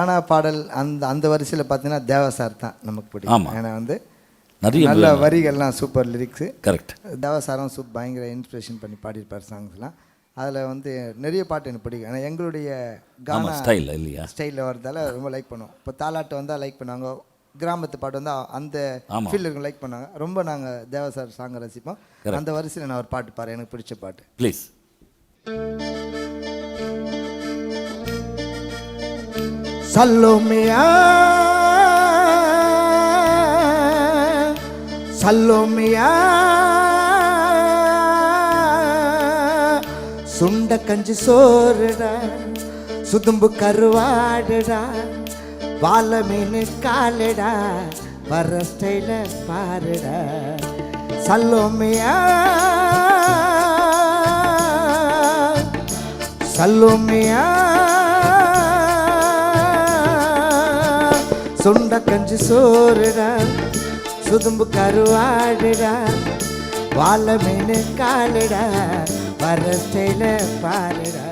கானா பாடல் அந்த அந்த வரிசையில் பார்த்தீங்கன்னா தேவா சார் தான் நமக்கு பிடிக்கும். ஏன்னா வந்து நிறைய நல்ல வரிகள்லாம் சூப்பர் லிரிக்ஸு கரெக்ட் தேவா சாரும் சூப் பயங்கர இன்ஸ்பிரேஷன் பண்ணி பாடியிருப்பார் சாங்ஸ்லாம் அதில் வந்து நிறைய பாட்டு எனக்கு பிடிக்கும். ஏன்னா எங்களுடைய கானா ஸ்டைல் இல்லையா? ஸ்டைலில் வரதால ரொம்ப லைக் பண்ணுவோம். இப்போ தாலாட்டு வந்தால் லைக் பண்ணுவாங்க. கிராமத்து பாட்டு வந்தால் அந்த ஆமா. ஃபீல்டுக்கு லைக் பண்ணாங்க ரொம்ப நாங்கள் தேவா சார் சாங்கை ரசிப்போம். அந்த வரிசையில் நான் ஒரு பாட்டு பாரு எனக்கு பிடிச்ச பாட்டு. ப்ளீஸ் சல்லோமியா. சல்லோமியா. சுண்ட கஞ்சி சோறுடா சுதும்பு கருவாடுடா வாழ மீன் காலடா வர ஸ்டைல பாருடா. சல்லோமியா. சல்லோமியா. சுண்ட கஞ்சி சோறுடா சுதும்பு கருவாடுடா வாழ மீன் காலுடா வர ஸ்டைல பாருடா